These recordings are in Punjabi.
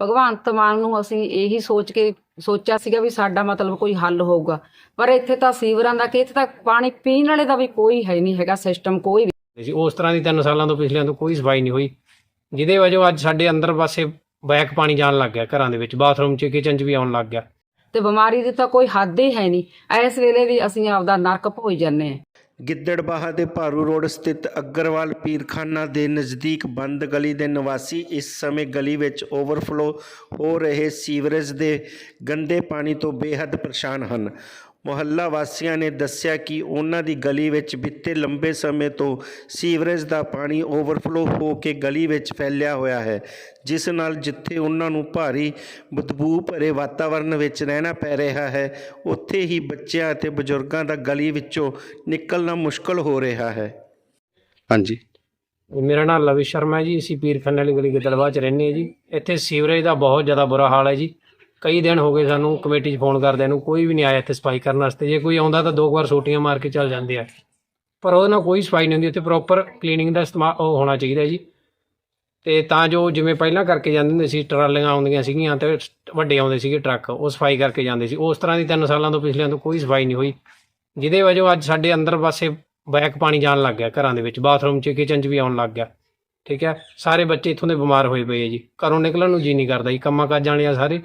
ਭਗਵੰਤ ਮਾਨ ਨੂੰ ਅਸੀਂ ਇਹੀ ਸੋਚ ਕੇ ਸੋਚਿਆ ਸੀਗਾ ਵੀ ਸਾਡਾ ਮਤਲਬ ਕੋਈ ਹੱਲ ਹੋਊਗਾ। ਪਰ ਇੱਥੇ ਤਾਂ ਸੀਵਰਾਂ ਦਾ ਕਿ ਇੱਥੇ ਤਾਂ ਪਾਣੀ ਪੀਣ ਵਾਲੇ ਦਾ ਵੀ ਕੋਈ ਹੈ ਨਹੀਂ ਹੈਗਾ ਸਿਸਟਮ ਕੋਈ ਵੀ। ਉਸ ਤਰ੍ਹਾਂ ਦੀ ਤਿੰਨ ਸਾਲਾਂ ਤੋਂ ਪਿਛਲਿਆਂ ਤੋਂ ਕੋਈ ਸਫ਼ਾਈ ਨਹੀਂ ਹੋਈ। ਜਿਹਦੇ ਵਜੋਂ ਅੱਜ ਸਾਡੇ ਅੰਦਰ ਪਾਸੇ ਬੈਕ ਪਾਣੀ ਜਾਣ ਲੱਗ ਗਿਆ ਘਰਾਂ ਦੇ ਵਿੱਚ ਬਾਥਰੂਮ 'ਚ ਕਿਚਨ 'ਚ ਵੀ ਆਉਣ ਲੱਗ ਗਿਆ। ਤੇ ਬਿਮਾਰੀ ਦੀ ਤਾਂ ਕੋਈ ਹੱਦ ਹੀ ਹੈ ਨਹੀਂ। ਇਸ ਵੇਲੇ ਵੀ ਅਸੀਂ ਆਪਦਾ ਨਰਕ ਭੋਈ ਜਾਂਦੇ ਹਾਂ। ਗਿੱਦੜਬਾਹਾ ਦੇ ਭਾਰੂ ਰੋਡ ਸਥਿਤ ਅਗਰਵਾਲ ਪੀਰਖਾਨਾ ਦੇ ਨਜ਼ਦੀਕ ਬੰਦ ਗਲੀ ਦੇ ਨਿਵਾਸੀ ਇਸ ਸਮੇਂ ਗਲੀ ਵਿੱਚ ਓਵਰਫਲੋ ਹੋ ਰਹੇ ਸੀਵਰੇਜ ਦੇ ਗੰਦੇ ਪਾਣੀ ਤੋਂ ਬੇਹੱਦ ਪਰੇਸ਼ਾਨ ਹਨ। ਮੁਹੱਲਾ ਵਾਸੀਆਂ ਨੇ ਦੱਸਿਆ ਕਿ ਉਹਨਾਂ ਦੀ ਗਲੀ ਵਿੱਚ ਬੀਤੇ ਲੰਬੇ ਸਮੇਂ ਤੋਂ ਸੀਵਰੇਜ ਦਾ ਪਾਣੀ ਓਵਰਫਲੋ ਹੋ ਕੇ ਗਲੀ ਵਿੱਚ ਫੈਲਿਆ ਹੋਇਆ ਹੈ ਜਿਸ ਨਾਲ ਜਿੱਥੇ ਉਹਨਾਂ ਨੂੰ ਭਾਰੀ ਬਦਬੂ ਭਰੇ ਵਾਤਾਵਰਣ ਵਿੱਚ ਰਹਿਣਾ ਪੈ ਰਿਹਾ ਹੈ ਉੱਥੇ ਹੀ ਬੱਚਿਆਂ ਅਤੇ ਬਜ਼ੁਰਗਾਂ ਦਾ ਗਲੀ ਵਿੱਚੋਂ ਨਿਕਲਣਾ ਮੁਸ਼ਕਲ ਹੋ ਰਿਹਾ ਹੈ। ਹਾਂਜੀ। ਮੇਰਾ ਨਾਮ ਲਵੀ ਸ਼ਰਮਾ ਜੀ ਅਸੀਂ ਪੀਰਖਾਨੇ ਵਾਲੀ ਗਲੀ ਗਿੱਦੜਬਾਹ 'ਚ ਰਹਿੰਦੇ ਹਾਂ ਜੀ। ਇੱਥੇ ਸੀਵਰੇਜ ਦਾ ਬਹੁਤ ਜ਼ਿਆਦਾ ਬੁਰਾ ਹਾਲ ਹੈ ਜੀ। ਕਈ ਦਿਨ ਹੋ ਗਏ ਸਾਨੂੰ ਕਮੇਟੀ 'ਚ ਫੋਨ ਕਰਦਿਆਂ ਨੂੰ, ਕੋਈ ਵੀ ਨਹੀਂ ਆਇਆ ਇੱਥੇ ਸਫ਼ਾਈ ਕਰਨ ਵਾਸਤੇ। ਜੇ ਕੋਈ ਆਉਂਦਾ ਤਾਂ ਦੋ ਕੁ ਵਾਰ ਸੋਟੀਆਂ ਮਾਰ ਕੇ ਚੱਲ ਜਾਂਦੇ ਆ। ਪਰ ਉਹਦੇ ਨਾਲ ਕੋਈ ਸਫ਼ਾਈ ਨਹੀਂ ਹੁੰਦੀ, ਉੱਥੇ ਪ੍ਰੋਪਰ ਕਲੀਨਿੰਗ ਦਾ ਇਸਤੇਮਾਲ ਉਹ ਹੋਣਾ ਚਾਹੀਦਾ ਜੀ। ਤੇ ਤਾਂ ਜੋ ਜਿਵੇਂ ਪਹਿਲਾਂ ਕਰਕੇ ਜਾਂਦੇ ਹੁੰਦੇ ਸੀ, ਟਰਾਲੀਆਂ ਆਉਂਦੀਆਂ ਸੀਗੀਆਂ ਤੇ ਵੱਡੇ ਆਉਂਦੇ ਸੀਗੇ ਟਰੱਕ, ਉਹ ਸਫ਼ਾਈ ਕਰਕੇ ਜਾਂਦੇ ਸੀ। ਉਸ ਤਰ੍ਹਾਂ ਦੀ ਤਿੰਨ ਸਾਲਾਂ ਤੋਂ ਪਿਛਲਿਆਂ ਤੋਂ ਕੋਈ ਸਫ਼ਾਈ ਨਹੀਂ ਹੋਈ। ਜਿਹਦੇ ਵਜੋਂ ਅੱਜ ਸਾਡੇ ਅੰਦਰ ਪਾਸੇ ਬੈਕ ਪਾਣੀ ਜਾਣ ਲੱਗ ਗਿਆ ਘਰਾਂ ਦੇ ਵਿੱਚ। ਬਾਥਰੂਮ 'ਚ ਕਿਚਨ 'ਚ ਵੀ ਆਉਣ ਲੱਗ ਗਿਆ। ਠੀਕ ਹੈ? ਸਾਰੇ ਬੱਚੇ ਇੱਥੋਂ ਦੇ ਬਿਮਾਰ ਹੋਏ ਪਏ ਆ ਜੀ। ਘਰੋਂ ਨਿਕਲਣ ਨੂੰ ਜੀ ਨਹੀਂ ਕਰਦਾ ਜੀ। ਕੰਮਾਂ ਕਾਜਾਂ ਵਾਲੇ ਆ ਸਾਰੇ।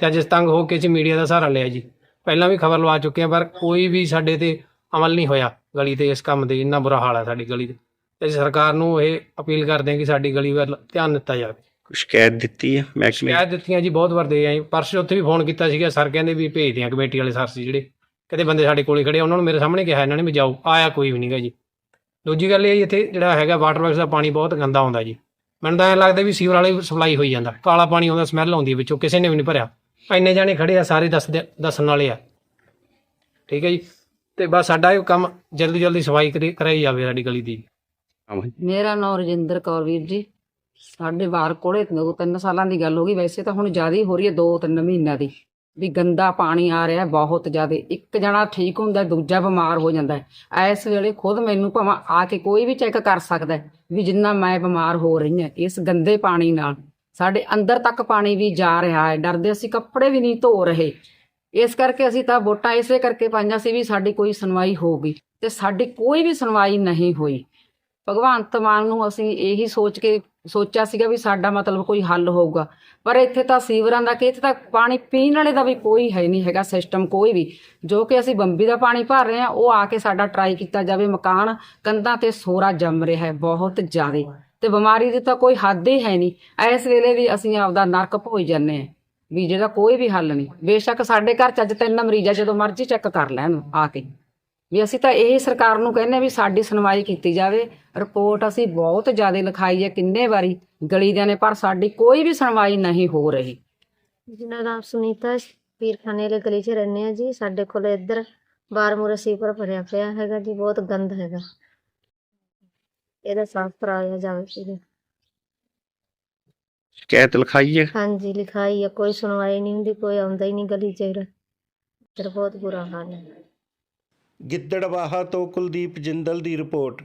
ਤੇ ਅੱਜ ਤੰਗ ਹੋ ਕੇ ਅਸੀਂ ਮੀਡੀਆ ਦਾ ਸਹਾਰਾ ਲਿਆ ਜੀ। ਪਹਿਲਾਂ ਵੀ ਖਬਰ ਲਵਾ ਚੁੱਕੇ ਆ ਪਰ ਕੋਈ ਵੀ ਸਾਡੇ ਤੇ ਅਮਲ ਨਹੀਂ ਹੋਇਆ ਗਲੀ ਤੇ ਇਸ ਕੰਮ ਦੇ ਇੰਨਾ ਬੁਰਾ ਹਾਲ ਹੈ ਸਾਡੀ ਗਲੀ ਦੇ ਤੇ ਅਸੀਂ ਸਰਕਾਰ ਨੂੰ ਇਹ ਅਪੀਲ ਕਰਦੇ ਹਾਂ ਕਿ ਸਾਡੀ ਗਲੀ ਵੱਲ ਧਿਆਨ ਦਿੱਤਾ ਜਾਵੇ। ਸ਼ਿਕਾਇਤ ਦਿੱਤੀ ਹੈ ਮਹਿਕਮੇ ਸ਼ਿਕਾਇਤ ਦਿੱਤੀਆਂ ਜੀ ਬਹੁਤ ਵਾਰ ਦੇ ਆਏ ਪਰਸੋਂ ਉੱਥੇ ਵੀ ਫੋਨ ਕੀਤਾ ਸੀਗਾ ਸਰ ਕਹਿੰਦੇ ਵੀ ਭੇਜਦੇ ਆ ਕਮੇਟੀ ਵਾਲੇ ਸਰ ਸੀ ਜਿਹੜੇ। ਕਿਤੇ ਬੰਦੇ ਸਾਡੇ ਕੋਲੇ ਖੜੇ ਉਹਨਾਂ ਨੂੰ ਮੇਰੇ ਸਾਹਮਣੇ ਕਿਹਾ ਇਹਨਾਂ ਨੇ ਵੀ ਜਾਓ ਆਇਆ ਕੋਈ ਵੀ ਨਹੀਂਗਾ ਜੀ। ਦੂਜੀ ਗੱਲ ਇਹ ਇੱਥੇ ਜਿਹੜਾ ਹੈਗਾ ਵਾਟਰ ਵਰਕਸ ਦਾ ਪਾਣੀ ਬਹੁਤ ਗੰਦਾ ਆਉਂਦਾ ਜੀ। ਮੈਨੂੰ ਤਾਂ ਐਂ ਲੱਗਦਾ ਵੀ ਸੀਵਰ ਵਾਲੇ ਸਪਲਾਈ ਹੋਈ ਜਾਂਦਾ। ਕਾਲਾ ਪਾਣੀ ਆਉਂਦਾ ਸਮੈਲ ਆਉਂਦੀ ਵਿੱਚੋਂ ਕਿਸੇ ਨੇ ਵੀ ਨਹੀਂ ਭਰਿਆ। ਇੰਨੇ ਜਾਣੇ ਖੜੇ ਆ ਸਾਰੇ ਦੱਸਦੇ ਦੱਸਣ ਵਾਲੇ ਆ। ਠੀਕ ਹੈ ਜੀ? ਤੇ ਬਸ ਸਾਡਾ ਇਹ ਕੰਮ ਜਲਦੀ ਜਲਦੀ ਸਫ਼ਾਈ ਕਰੀ- ਕਰਾਈ ਜਾਵੇ ਸਾਡੀ ਗਲੀ ਦੀ। ਮੇਰਾ ਨਾਮ ਰਜਿੰਦਰ ਕੌਰ ਵੀਰ ਜੀ। ਸਾਡੇ ਬਾਹਰ ਕੋਲੇ ਦੋ ਤਿੰਨ ਸਾਲਾਂ ਦੀ ਗੱਲ ਹੋ ਗਈ ਵੈਸੇ ਤਾਂ ਹੁਣ ਜ਼ਿਆਦਾ ਹੀ ਹੋ ਰਹੀ ਹੈ ਦੋ ਤਿੰਨ ਮਹੀਨਿਆਂ ਦੀ। ਵੀ ਗੰਦਾ ਪਾਣੀ ਆ ਰਿਹਾ ਹੈ ਬਹੁਤ ਜ਼ਿਆਦਾ। ਇੱਕ ਜਣਾ ਠੀਕ ਹੁੰਦਾ ਹੈ, ਦੂਜਾ ਬਿਮਾਰ ਹੋ ਜਾਂਦਾ ਹੈ। ਇਸ ਵੇਲੇ ਖੁਦ ਮੈਨੂੰ ਭਾਵੇਂ ਆ ਕੇ ਕੋਈ ਵੀ ਚੈੱਕ ਕਰ ਸਕਦਾ ਹੈ ਵੀ ਜਿੰਨਾ ਮੈਂ ਬਿਮਾਰ ਹੋ ਰਹੀ ਹਾਂ ਇਸ ਗੰਦੇ ਪਾਣੀ ਨਾਲ। ਸਾਡੇ ਅੰਦਰ ਤੱਕ ਪਾਣੀ ਵੀ ਜਾ ਰਿਹਾ ਹੈ। ਡਰਦੇ ਅਸੀਂ ਕੱਪੜੇ ਵੀ ਨਹੀਂ ਧੋ ਰਹੇ। ਇਸ ਕਰਕੇ ਅਸੀਂ ਤਾਂ ਵੋਟਾਂ ਇਸੇ ਕਰਕੇ ਪਾਈਆਂ ਸੀ ਵੀ ਸਾਡੀ ਕੋਈ ਸੁਣਵਾਈ ਹੋਊਗੀ ਤੇ ਸਾਡੀ ਕੋਈ ਵੀ ਸੁਣਵਾਈ ਨਹੀਂ ਹੋਈ। ਭਗਵੰਤ ਮਾਨ ਨੂੰ ਅਸੀਂ ਇਹੀ ਸੋਚ ਕੇ ਸੋਚਿਆ ਸੀਗਾ ਵੀ ਸਾਡਾ ਮਤਲਬ ਕੋਈ ਹੱਲ ਹੋਊਗਾ। ਪਰ ਇੱਥੇ ਤਾਂ ਸੀਵਰਾਂ ਦਾ ਕਿ ਇੱਥੇ ਤਾਂ ਪਾਣੀ ਪੀਣ ਵਾਲੇ ਦਾ ਵੀ ਕੋਈ ਹੈ ਨਹੀਂ ਹੈਗਾ ਸਿਸਟਮ ਕੋਈ ਵੀ। ਜੋ ਕਿ ਅਸੀਂ ਬੰਬੀ ਦਾ ਪਾਣੀ ਭਰ ਰਹੇ ਹਾਂ, ਉਹ ਆ ਕੇ ਸਾਡਾ ਟਰਾਈ ਕੀਤਾ ਜਾਵੇ। ਮਕਾਨ ਕੰਧਾਂ ਤੇ ਸੋਰਾ ਜੰਮ ਰਿਹਾ ਹੈ ਬਹੁਤ ਜ਼ਿਆਦਾ। ਤੇ ਬਿਮਾਰੀ ਦੀ ਤਾਂ ਕੋਈ ਹੱਦ ਹੀ ਹੈ ਨਹੀਂ। ਇਸ ਵੇਲੇ ਵੀ ਅਸੀਂ ਆਪਦਾ ਨਰਕ ਭੋਈ ਜਾਂਦੇ ਹਾਂ ਵੀ ਜਿਹਦਾ ਕੋਈ ਵੀ ਹੱਲ ਨਹੀਂ। ਬੇਸ਼ੱਕ ਸਾਡੇ ਘਰ ਚ ਅੱਜ ਤਿੰਨ ਮਰੀਜ਼ ਆ ਜਦੋਂ ਮਰਜ਼ੀ ਚੈੱਕ ਕਰ ਲੈਣ ਆ ਕੇ। ਵੀ ਅਸੀਂ ਤਾਂ ਇਹੀ ਸਰਕਾਰ ਨੂੰ ਕਹਿੰਦੇ ਵੀ ਸਾਡੀ ਸੁਣਵਾਈ ਕੀਤੀ ਜਾਵੇ। ਰਿਪੋਰਟ ਅਸੀਂ ਬਹੁਤ ਜ਼ਿਆਦਾ ਲਿਖਾਈ ਹੈ ਕਿੰਨੇ ਵਾਰੀ। ਗਲੀ ਦਿਆਂ ਨੇ ਪਰ ਸਾਡੀ ਕੋਈ ਵੀ ਸੁਣਵਾਈ ਨਹੀਂ ਹੋ ਰਹੀ। ਮੇਰਾ ਨਾਮ ਸੁਨੀਤਾ ਪੀਰਖਾਨੇ ਵਾਲੇ ਗਲੀ 'ਚ ਰਹਿੰਦੇ ਆ ਜੀ, ਸਾਡੇ ਕੋਲ ਇੱਧਰ ਬਾਰ ਮੂਰੇ ਸੀਪਰ ਭਰਿਆ ਪਿਆ ਹੈਗਾ ਜੀ, ਬਹੁਤ ਗੰਦ ਹੈਗਾ। ਇਹਦਾ ਸਾਫ਼ ਕਰਾਇਆ ਜਾਵੇ ਸ਼ਿਕਾਇਤ ਲਿਖਾਈ ਹੈ? ਹਾਂਜੀ ਲਿਖਾਈ ਹੈ। ਕੋਈ ਸੁਣਵਾਈ ਨਹੀਂ ਹੁੰਦੀ ਕੋਈ ਆਉਂਦਾ ਹੀ ਨਹੀਂ ਗਲੀ 'ਚ ਇੱਧਰ ਬਹੁਤ ਬੁਰਾ ਹਾਲ ਹੈ। ਗਿੱਦੜਬਾਹਾ ਤੋਂ ਕੁਲਦੀਪ ਜਿੰਦਲ ਦੀ ਰਿਪੋਰਟ।